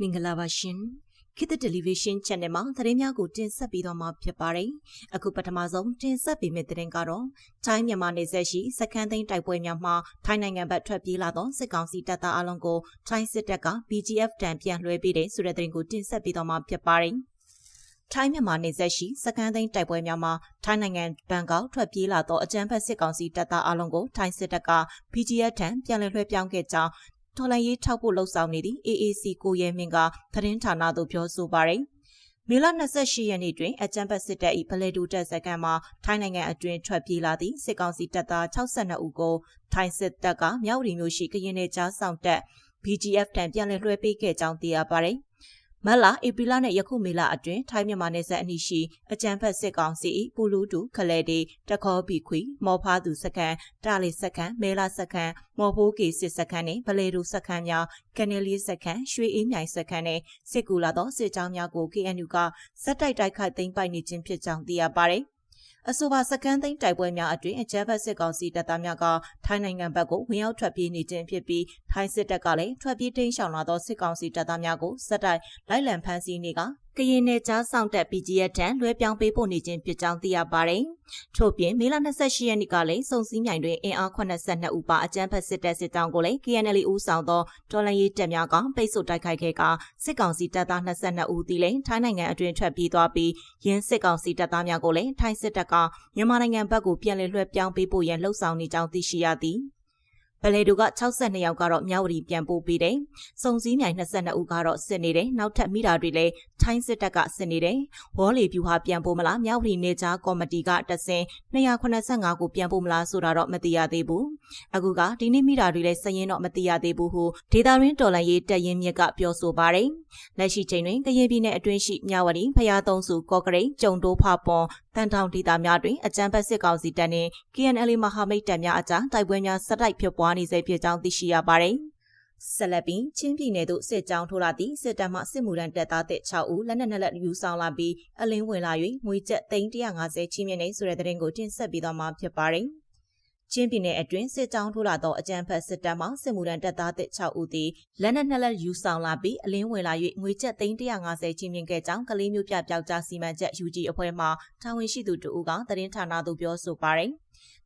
မင်္ဂလာပါရှင်ခေတ်တယ်လီဗီရှင်း channel မှာသတင်းများကိုတင်ဆက်ပေးသွားမှာဖြစ်ပါတယ်အခုပထမဆုံးတင်ဆက်ပေးမယ့်သတင်းကတော့ထိုင်းမြန်မာနယ်စပ်ရှိစခန်းသိမ်းတိုက်ပွဲများမှာထိုင်းနိုင်ငံဘက်ထွက်ပြေးလာသောစစ်ကောင်စီတပ်သားအလုံးကိုထိုင်းစစ်တပ်က BGF တံပြန်လွှဲပေးတဲ့ဆိုတဲ့သတင်းကိုတင်ဆက်ပေးသွားမှာဖြစ်ပါတယ်ထိုင်းမြန်မာနယ်စပ်ရှိစကန်သိန်းတိုက်ပွဲများမှာထိုင်းနိုင်ငံဘန်ကောက်ထွက်ပြေးလာသောအကြမ်းဖက်စစ်ကောင်စီတပ်သားအလုံးကိုထိုင်းစစ်တပ်က BGF ထံပြန်လည်လွှဲပြောင်းခဲ့ကြောင်း တော်လိုင်းရေးထောက်ဖို့လှုံ့ဆော်နေသည့် AAC ကိုရဲမင်းကသတင်းဌာနသို့ပြောဆိုပါရယ်မေလ28ရက်နေ့တွင်အကြံပတ်စစ်တပ်၏ဗလဲဒူတက်စကန်မှာထိုင်းနိုင်ငံအတွင်းထွက်ပြေးလာသည့်စစ်ကောင်စီတပ်သား62ဦးကိုထိုင်းစစ်တပ်ကမြောက်ရီမျိုးရှိကရင်နယ်ကြားဆောင်တပ် BGF တံပြန်လည်လွှဲပေးခဲ့ကြောင်းသိရပါတယ်။ မတ်လဧပြီလနဲ့ယခုမေလအတွင်းထိုင်းမြန်မာနယ်စပ်အနီးရှိအကြံဖက်စစ်ကောင်စီပူလူတူခလဲဒီတခေါဘီခွီမော်ဖားသူစခန်းတာလီစခန်းမဲလာစခန်းမော်ဖိုးကေစစ်စခန်းနဲ့ဗလေဒူစခန်းများကနေလီစခန်းရွှေအေးမြိုင်စခန်းနဲ့စစ်ကူလာသောစစ်ကြောင်းများကို KNU ကစက်တိုက်တိုက်ခိုက်သိမ်းပိုက်နေခြင်းဖြစ်ကြောင်းသိရပါတယ်။ အဆိုပါစကန်းသိန်းတိုက်ပွဲများအတွင်းအကြမ်းဖက်စစ်ကောင်စီတပ်သားများကထိုင်းနိုင်ငံဘက်ကိုဝင်ရောက်ထွက်ပြေးနေခြင်းဖြစ်ပြီးထိုင်းစစ်တပ်ကလည်းထွက်ပြေးတိမ်းရှောင်လာသောစစ်ကောင်စီတပ်သားများကိုစက်တိုက်လိုက်လံဖမ်းဆီးနေက ကရင်နယ်ကြားဆောင်တက် PGF တန်လွှဲပြောင်းပေးပို့နေခြင်းဖြစ်ကြောင်းသိရပါတယ်။ထို့ပြင်မေလ28ရက်နေ့ကလည်းစုံစည်းမြိုင်တွင်အင်အား82ဦးပါအကြမ်းဖက်စစ်တပ်စစ်တောင်းကိုလည်း KNL ဦးဆောင်သောတော်လှန်ရေးတပ်များကပိတ်ဆို့တိုက်ခိုက်ခဲ့ကစစ်ကောင်စီတပ်သား22ဦးသည်လည်းထိုင်းနိုင်ငံအတွင်းထွက်ပြေးသွားပြီးရင်းစစ်ကောင်စီတပ်သားများကိုလည်းထိုင်းစစ်တပ်ကမြန်မာနိုင်ငံဘက်ကိုပြန်လည်လွှဲပြောင်းပေးဖို့ရန်လှုံ့ဆော်နေကြောင်းသိရှိရသည်။ ဗလေတို့က62ယောက်ကတော့မြောက်ဝတီပြန်ပို့ပေးတယ်။စုံစည်းမြိုင်22ဦးကတော့စစ်နေတယ်။နောက်ထပ်မိတာတွေလည်းထိုင်းစစ်တပ်ကစစ်နေတယ်။ဝေါ်လီပြူဟာပြန်ပို့မလားမြောက်ဝတီနေကြားကော်မတီကတဆင်285ကိုပြန်ပို့မလားဆိုတာတော့မသိရသေးဘူး။အခုကဒီနေ့မိတာတွေလည်းစရင်တော့မသိရသေးဘူးဟုဒေတာရင်းတော်လန်ရေးတက်ရင်မြစ်ကပြောဆိုပါတယ်။လက်ရှိချိန်တွင်ကရင်ပြည်နယ်အတွင်းရှိမြောက်ဝတီဖျားသုံးစုကော့ကရိတ်ကျုံတိုးဖပွန် တန်ထောင်ဒေသများတွင်အကြမ်းဖက်စစ်ကောင်စီတပ်နှင့် KNL မဟာမိတ်တပ်များအကြားတိုက်ပွဲများဆက်တိုက်ဖြစ်ပွားနေစေဖြစ်ကြောင်းသိရှိရပါတယ်။ဆက်လက်ပြီးချင်းပြည်နယ်သို့စစ်ကြောင်းထိုးလာသည့်စစ်တပ်မှစစ်မှုထမ်းတပ်သားတဲ့6ဦးလက်နက်နဲ့လက်ယူဆောင်လာပြီးအလင်းဝင်လာ၍ငွေကျပ်350ချီးမြှင့်နေဆိုတဲ့တဲ့ရင်ကိုတင်ဆက်ပေးသွားမှာဖြစ်ပါတယ်။ ချင်းပြည်နယ်အတွင်းစစ်ကြောင်းထိုးလာသောအကြမ်းဖက်စစ်တပ်မှစစ်မှုထမ်းတပ်သားသစ်6ဦးသည်လက်နက်နှစ်လက်ယူဆောင်လာပြီးအလင်းဝင်လာ၍ငွေကျပ်350ချင်းမြင့်ခဲ့ကြောင်းကလေးမျိုးပြပျောက်ကြားစီမံချက် UG အဖွဲ့မှတာဝန်ရှိသူတဦးကသတင်းဌာနသို့ပြောဆိုပါရယ်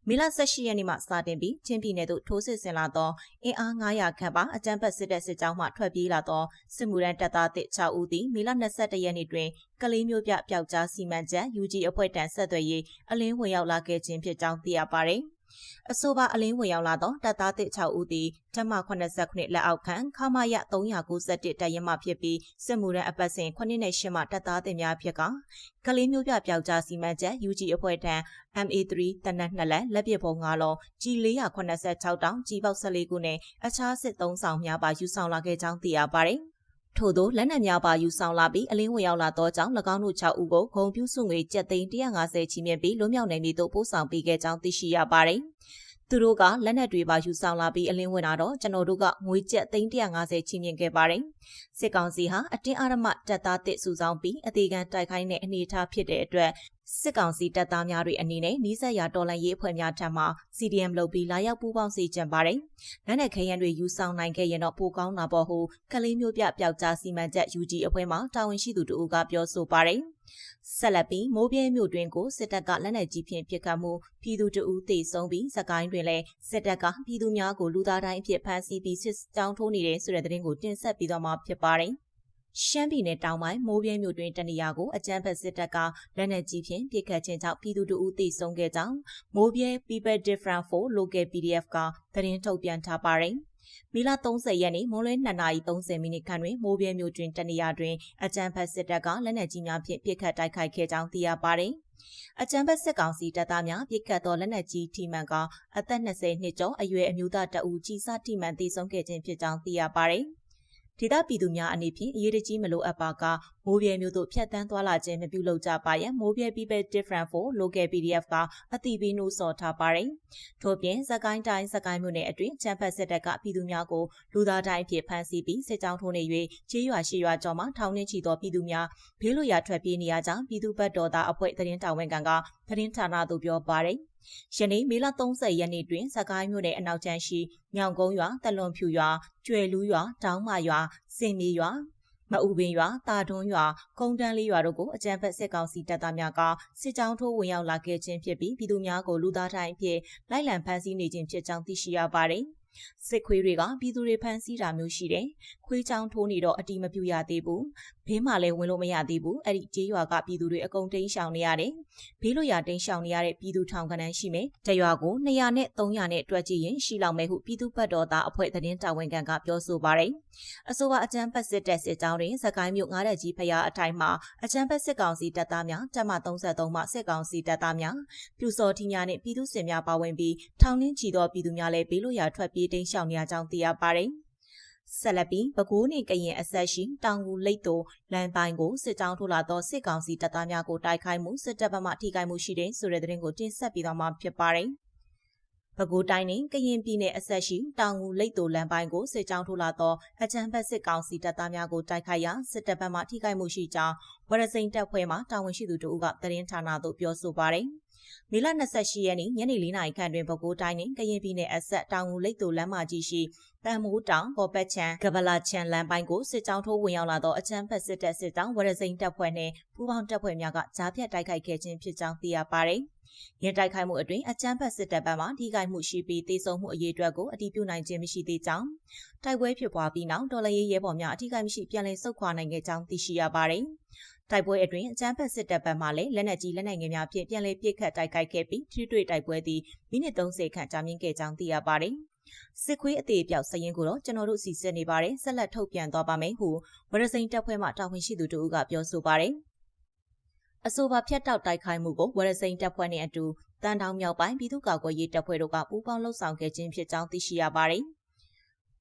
မေလ18ရက်နေ့မှစတင်ပြီးချင်းပြည်နယ်သို့ထိုးစစ်ဆင်လာသောအင်အား900ခန့်ပါအကြမ်းဖက်စစ်တပ်စစ်ကြောင်းမှထွက်ပြေးလာသောစစ်မှုရန်တပ်သားသစ်6ဦးသည်မေလ21ရက်နေ့တွင်ကလေးမျိုးပြပျောက်ကြားစီမံချက် UG အဖွဲ့တန်ဆက်သွယ်ရေးအလင်းဝင်ရောက်လာခဲ့ခြင်းဖြစ်ကြောင်းသိရပါရယ်။ အဆိုပါအလင်းဝင်ရောက်လာသောတပ်သားသစ်6ဦးသည်ဓမ္မ89လက်အောက်ခံခမာယ391တပ်ရင်းမှဖြစ်ပြီးစစ်မှုရန်အပတ်စဉ်9နဲ့10မှတပ်သားသစ်များဖြစ်ကကလေးမျိုးပြပျောက်ကြားစီမံချက် UG အဖွဲ့ထံ MA3 တနက်2လက်လက်ပစ်ပုံ9လုံး G486 တောင်ကြီးပေါက်14ခုနဲ့အခြားစစ်သုံးဆောင်များပါယူဆောင်လာခဲ့ကြောင်းသိရပါတယ် ထို့သောလက်နက်များပါယူဆောင်လာပြီးအလင်းဝင်ရောက်လာသောကြောင့်၎င်းတို့6ဦးကိုဂုံပြူစုငွေကျပ်သိန်း150ချီးမြှင့်ပြီးလွတ်မြောက်နိုင်မည်သို့ပို့ဆောင်ပေးခဲ့ကြောင်းသိရှိရပါတယ်။သူတို့ကလက်နက်တွေပါယူဆောင်လာပြီးအလင်းဝင်လာတော့ကျွန်တော်တို့ကငွေကျပ်သိန်း150ချီးမြှင့်ခဲ့ပါတယ်။စစ်ကောင်စီဟာအတင်းအဓမ္မတပ်သားတစ်စုဆောင်ပြီးအသေးခံတိုက်ခိုင်းတဲ့အနေအထားဖြစ်တဲ့အတွက် စစ်ကောင်စီတပ်သားများတွေအနေနဲ့နီးစပ်ရာတော်လှန်ရေးအဖွဲ့များထံမှ CDM လုပ်ပြီးလာရောက်ပူးပေါင်းစေချင်ပါတယ်။လက်နက်ခဲယမ်းတွေယူဆောင်နိုင်ခဲ့ရင်တော့ပိုကောင်းတာပေါ့ဟုကလေးမျိုးပြပျောက်ကြားစီမံချက် UG အဖွဲ့မှတာဝန်ရှိသူတို့ကပြောဆိုပါတယ်။ဆက်လက်ပြီးမိုးပြဲမြို့တွင်ကိုစစ်တပ်ကလက်နက်ကြီးဖြင့်ပစ်ခတ်မှုပြည်သူတအူးတေဆုံးပြီးစကိုင်းတွင်လည်းစစ်တပ်ကပြည်သူများကိုလူသားတိုင်းအဖြစ်ဖမ်းဆီးပြီးစစ်ကြောင်းထိုးနေတဲ့ဆိုတဲ့သတင်းကိုတင်ဆက်ပြီးတော့မှဖြစ်ပါတယ်။ ရှမ်းပြည်နယ်တောင်ပိုင်းမိုးပြဲမြို့တွင်တနေရာကိုအကြမ်းဖက်စစ်တပ်ကလက်နက်ကြီးဖြင့်ပစ်ခတ်ခြင်းကြောင့်ပြည်သူတို့သေဆုံးခဲ့ကြောင်းမိုးပြဲ People Different for Local PDF ကသတင်းထုတ်ပြန်ထားပါတယ်။မီလ30ရက်နေ့မွန်လွဲ2:30မိနစ်ခန့်တွင်မိုးပြဲမြို့တွင်တနေရာတွင်အကြမ်းဖက်စစ်တပ်ကလက်နက်ကြီးများဖြင့်ပစ်ခတ်တိုက်ခိုက်ခဲ့ကြောင်းသိရပါတယ်။အကြံဘက်စစ်ကောင်စီတပ်သားများပြစ်ခတ်သောလက်နက်ကြီးထိမှန်ကအသက်20နှစ်ကျော်အရွယ်အမျိုးသားတအူကြီးစားထိမှန်သေဆုံးခဲ့ခြင်းဖြစ်ကြောင်းသိရပါတယ်။ ဒေသပြည်သူများအနေဖြင့်အရေးတကြီးမလိုအပ်ပါကမိုးပြဲမျိုးတို့ဖြတ်တန်းသွားလာခြင်းမပြုလုပ်ကြပါရန်မိုးပြဲ People Different for Local PDF ကအသိပေးနှိုးဆော်ထားပါတယ်။ထို့ပြင်စကိုင်းတိုင်းစကိုင်းမြို့နယ်အတွင်းချမ်းဖတ်စစ်တပ်ကပြည်သူများကိုလူသားတိုင်းဖြစ်ဖမ်းဆီးပြီးစစ်ကြောင်းထိုးနေ၍ခြေရွာရှိရွာကျော်မှထောင်နှင်းချီသောပြည်သူများဘေးလွတ်ရာထွက်ပြေးနေရကြောင်းပြည်သူ့ဘက်တော်သားအဖွဲ့သတင်းတာဝန်ခံကသတင်းဌာနသို့ပြောပါတယ်။ ယနေ့မေလ30ရက်နေ့တွင်စကိုင်းမြို့နယ်အနောက်ချမ်းရှိညောင်ကုန်းရွာတလွန်ဖြူရွာကျွယ်လူးရွာတောင်းမရွာစင်မီရွာမအူပင်ရွာတာတွန်းရွာကုန်းတန်းလေးရွာတို့ကိုအကြမ်းဖက်စစ်ကောင်စီတပ်သားများကစစ်ကြောင်းထိုးဝင်ရောက်လာခဲ့ခြင်းဖြစ်ပြီးပြည်သူများကိုလူသားတိုင်းအဖြစ်လိုက်လံဖမ်းဆီးနေခြင်းဖြစ်ကြောင်းသိရှိရပါတယ်။ စစ်ခွေးတွေကပြည်သူတွေဖမ်းဆီးတာမျိုးရှိတယ်။ခွေးချောင်းထိုးနေတော့အတီမပြူရသေးဘူး။ဘေးမှာလည်းဝင်လို့မရသေးဘူး။အဲ့ဒီကျေးရွာကပြည်သူတွေအကုန်တိမ်းရှောင်နေရတယ်။ဘေးလွရာတိမ်းရှောင်နေရတဲ့ပြည်သူထောင်ခန်းရှိမယ်။တရွာကို200နဲ့300နဲ့တွက်ကြည့်ရင်ရှိလောက်မယ်ဟုပြည်သူ့ဘတ်တော်သားအဖွဲ့သတင်းတာဝန်ခံကပြောဆိုပါတယ်။အဆိုပါအကြမ်းဖက်စစ်တပ်စစ်ကြောင်းတွင်စကိုင်းမြို့ငားတဲ့ကြီးဖျားအထိုင်မှာအကြမ်းဖက်စစ်ကောင်စီတပ်သားများတပ်မ33မှစစ်ကောင်စီတပ်သားများပြူစော်ထီများနဲ့ပြည်သူစစ်များပါဝင်ပြီးထောင်နှင်းချီသောပြည်သူများလည်းဘေးလွရာထွက်ပြေးတိမ်းရှောင်နေရကြောင်းသိရပါတယ်။ဆက်လက်ပြီးပဲခူးနှင့်ကရင်အဆက်ရှိတောင်ကူလိတ်တို့လမ်းပိုင်းကိုစစ်ကြောင်းထိုးလာသောစစ်ကောင်စီတပ်သားများကိုတိုက်ခိုက်မှုစစ်တပ်ဘက်မှထိခိုက်မှုရှိတဲ့ဆိုတဲ့သတင်းကိုတင်ဆက်ပေးသွားမှာဖြစ်ပါတယ်။ပဲခူးတိုင်းနှင့်ကရင်ပြည်နယ်အဆက်ရှိတောင်ကူလိတ်တို့လမ်းပိုင်းကိုစစ်ကြောင်းထိုးလာသောအကြမ်းဖက်စစ်ကောင်စီတပ်သားများကိုတိုက်ခိုက်ရာစစ်တပ်ဘက်မှထိခိုက်မှုရှိကြောင်းဝရစိန်တပ်ဖွဲ့မှတာဝန်ရှိသူတို့ကသတင်းဌာနသို့ပြောဆိုပါတယ်။ မေလ28ရက်နေ့ညနေ4နာရီခန့်တွင်ပဲခူးတိုင်းနှင့်ကရင်ပြည်နယ်အဆက်တောင်ငူလိတ်တူလမ်းမကြီးရှိတန်မိုးတောင်ပေါ်ပတ်ချံကပလာချံလမ်းပိုင်းကိုစစ်ကြောင်းထိုးဝင်ရောက်လာသောအကြမ်းဖက်စစ်တပ်စစ်တောင်းဝရစိန်တပ်ဖွဲ့နှင့်ပူးပေါင်းတပ်ဖွဲ့များကကြားဖြတ်တိုက်ခိုက်ခဲ့ခြင်းဖြစ်ကြောင်းသိရပါသည်။ရန်တိုက်ခိုက်မှုအတွင်းအကြမ်းဖက်စစ်တပ်ဘက်မှထိခိုက်မှုရှိပြီးတေဆုံးမှုအရေးအတွက်ကိုအတည်ပြုနိုင်ခြင်းမရှိသေးကြောင်းတိုက်ပွဲဖြစ်ပွားပြီးနောက်ဒေါ်လာရေးရဲဘော်များအထိခိုက်မရှိပြန်လည်ဆုတ်ခွာနိုင်ခဲ့ကြောင်းသိရှိရပါတယ်။ တိုက်ပွဲအတွင်းအကြမ်းဖက်စစ်တပ်ဘက်မှလည်းလက်နက်ကြီးလက်နက်ငယ်များဖြင့်ပြန်လည်ပစ်ခတ်တိုက်ခိုက်ခဲ့ပြီးထိတွေ့တိုက်ပွဲသည်မိနစ်30ခန့်ကြာမြင့်ခဲ့ကြောင်းသိရပါတယ်။စစ်ခွေးအသေးပြောက်စရင်ကိုတော့ကျွန်တော်တို့စီစစ်နေပါတယ်ဆက်လက်ထုတ်ပြန်သွားပါမယ်ဟုဝရစိန်တပ်ဖွဲ့မှတာဝန်ရှိသူတို့ကပြောဆိုပါတယ်။အဆိုပါဖြတ်တောက်တိုက်ခိုက်မှုကိုဝရစိန်တပ်ဖွဲ့နဲ့အတူတန်တောင်မြောက်ပိုင်းပြည်သူ့ကာကွယ်ရေးတပ်ဖွဲ့တို့ကပူးပေါင်းလှုပ်ဆောင်ခဲ့ခြင်းဖြစ်ကြောင်းသိရှိရပါတယ်။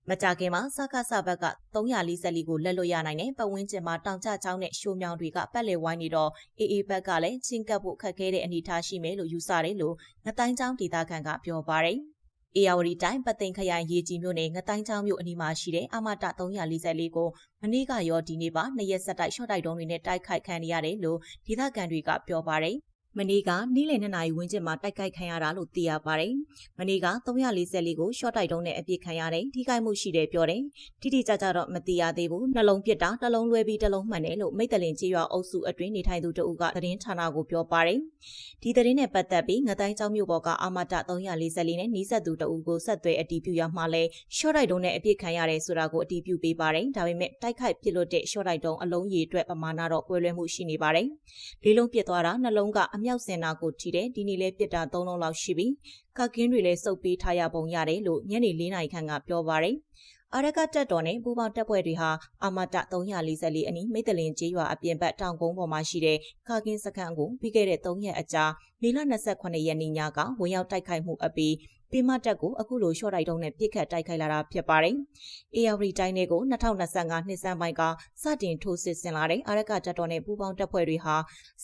မကြခင်မှာစကားစဘက်က344ကိုလက်လွတ်ရနိုင်တဲ့ပတ်ဝန်းကျင်မှာတောင်ကျချောင်းနဲ့ရှိုးမြောင်တွေကပတ်လည်ဝိုင်းနေတော့အေးအေးဘက်ကလည်းချင်းကပ်ဖို့ခက်ခဲတဲ့အနေအထားရှိမယ်လို့ယူဆတယ်လို့ငတိုင်းချောင်းဒေသခံကပြောပါတယ်။အေယာဝတီတိုင်းပသိမ်ခရိုင်ရေကြီးမြို့နယ်ငတိုင်းချောင်းမြို့အနီးမှာရှိတဲ့အမတ344ကိုမနေ့ကရောဒီနေ့ပါနှစ်ရက်ဆက်တိုက်ရှော့တိုက်တုံးတွေနဲ့တိုက်ခိုက်ခံရတယ်လို့ဒေသခံတွေကပြောပါတယ်။ မနေ့ကနေ့လယ်2နာရီဝန်းကျင်မှာတိုက်ခိုက်ခံရတာလို့သိရပါတယ်။မနေ့က344ကိုရှော့တိုက်တုံးနဲ့အပြစ်ခံရတယ်ထိခိုက်မှုရှိတယ်ပြောတယ်။တိတိကျကျတော့မသိရသေးဘူး။နှလုံးပစ်တာနှလုံးလွဲပြီးနှလုံးမှန်တယ်လို့မိတ္တလင်ကြီးရွာအုပ်စုအတွင်းနေထိုင်သူတဦးကသတင်းဌာနကိုပြောပါတယ်။ဒီသတင်းနဲ့ပတ်သက်ပြီးငတိုင်းကျောင်းမြို့ပေါ်ကအာမတ344နဲ့နီးစပ်သူတဦးကိုဆက်သွယ်အတီးပြရမှလဲရှော့တိုက်တုံးနဲ့အပြစ်ခံရတယ်ဆိုတာကိုအတီးပြပေးပါတယ်။ဒါပေမဲ့တိုက်ခိုက်ပစ်လို့တဲ့ရှော့တိုက်တုံးအလုံးရည်အတွက်ပမာဏတော့ကွဲလွဲမှုရှိနေပါတယ်။လေးလုံးပစ်သွားတာနှလုံးကအမြောက်စင်နာကိုထိတယ်ဒီနေ့လဲပြစ်တာ၃လုံးလောက်ရှိပြီကကင်းတွေလည်းစုပ်ပေးထားရပုံရတယ်လို့ညနေ၄နာရီခန့်ကပြောပါရယ်အာရကတက်တော်နဲ့ပူပေါင်းတပ်ဖွဲ့တွေဟာအာမတ344အနီးမိတ္တလင်ကျေးရွာအပြင်ဘက်တောင်ကုန်းပေါ်မှာရှိတဲ့ကာကင်းစခန်းကိုပြီးခဲ့တဲ့3ရက်အကြာမေလ28ရက်နေ့ညကဝင်ရောက်တိုက်ခိုက်မှုအပြီး ပေမတက်ကိုအခုလိုရှော့တိုက်တုံးနဲ့ပြစ်ခတ်တိုက်ခိုက်လာတာဖြစ်ပါတယ်။ AR တိုင်းတွေကို2025နှစ်စံပိုင်းကစတင်ထိုးစစ်ဆင်လာတဲ့အာရကတပ်တော်နဲ့ပူးပေါင်းတပ်ဖွဲ့တွေဟာ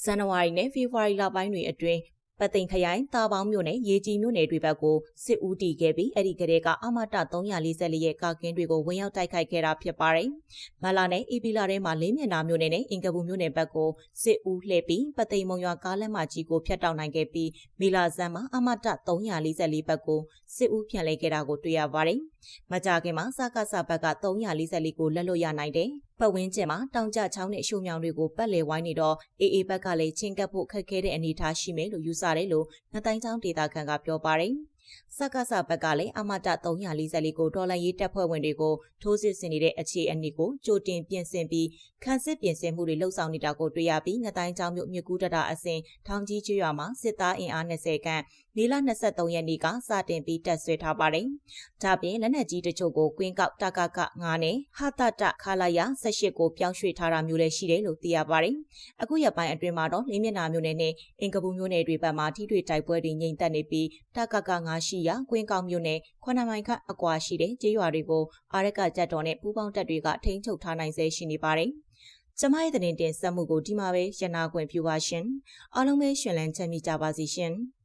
ဇန်နဝါရီနဲ့ဖေဖော်ဝါရီလပိုင်းတွေအတွင်း ပသိမ်ခရိုင်တာပေါင်းမြို့နယ်ရေကြီးမြို့နယ်တွေဘက်ကိုစစ်ဦးတီခဲ့ပြီးအဲ့ဒီကလေးကအမတ344ရဲ့ကာကင်းတွေကိုဝင်ရောက်တိုက်ခိုက်ခဲ့တာဖြစ်ပါတယ်။မလာနဲ့အီပီလာထဲမှာလေးမျက်နှာမြို့နယ်နဲ့အင်ကပူမြို့နယ်ဘက်ကိုစစ်ဦးလှည့်ပြီးပသိမ်မုံရွာကားလက်မကြီးကိုဖျက်တောက်နိုင်ခဲ့ပြီးမီလာဇန်မှာအမတ344ဘက်ကိုစစ်ဦးပြန်လဲခဲ့တာကိုတွေ့ရပါတယ်။ မကြခင်မှာစကားစဘက်က344ကိုလက်လွတ်ရနိုင်တယ်။ပတ်ဝန်းကျင်မှာတောင်ကျချောင်းနဲ့ရှုံမြောင်တွေကိုပတ်လည်ဝိုင်းနေတော့အေးအေးဘက်ကလည်းချင်းကပ်ဖို့ခက်ခဲတဲ့အနေအထားရှိမယ်လို့ယူဆတယ်လို့နှတိုင်းချောင်းဒေတာခန်ကပြောပါတယ်။ စက္ကစဘက်ကလည်းအမတ344ကိုဒေါ်လာရေးတပ်ဖွဲ့ဝင်တွေကိုထိုးစစ်ဆင်နေတဲ့အခြေအနေကိုကြိုတင်ပြင်ဆင်ပြီးခန်းစစ်ပြင်ဆင်မှုတွေလှုပ်ဆောင်နေတာကိုတွေ့ရပြီးငတိုင်းချောင်းမြို့မြကူတတာအစဉ်ထောင်ကြီးကျွော်မှာစစ်သားအင်အား20ခန့်မေလ23ရက်နေ့ကစတင်ပြီးတက်ဆွဲထားပါတယ်။ဒါပြင်လက်နက်ကြီးတချို့ကိုကွင်းကောက်တကက9နဲ့ဟာတတခလာယာ18ကိုပြောင်းရွှေ့ထားတာမျိုးလည်းရှိတယ်လို့သိရပါတယ်။အခုရက်ပိုင်းအတွင်းမှာတော့လင်းမျက်နှာမျိုးနယ်နဲ့အင်ကပူမျိုးနယ်တွေဘက်မှာထိတွေ့တိုက်ပွဲတွေငြိမ်သက်နေပြီးတကက9ရှိရာကွင်းကောက်မျိုးနယ်ခွနမိုင်ခန့်အကွာရှိတဲ့ကျေးရွာတွေကိုအာရကကြက်တော်နဲ့ပူးပေါင်းတပ်တွေကထိန်းချုပ်ထားနိုင်ဆဲရှိနေပါတယ်။ကျမရဲ့တင်တင်ဆက်မှုကိုဒီမှာပဲရနာခွင့်ပြုပါရှင်။အားလုံးပဲရှင်လန်းချမ်းမြေ့ကြပါစီရှင်။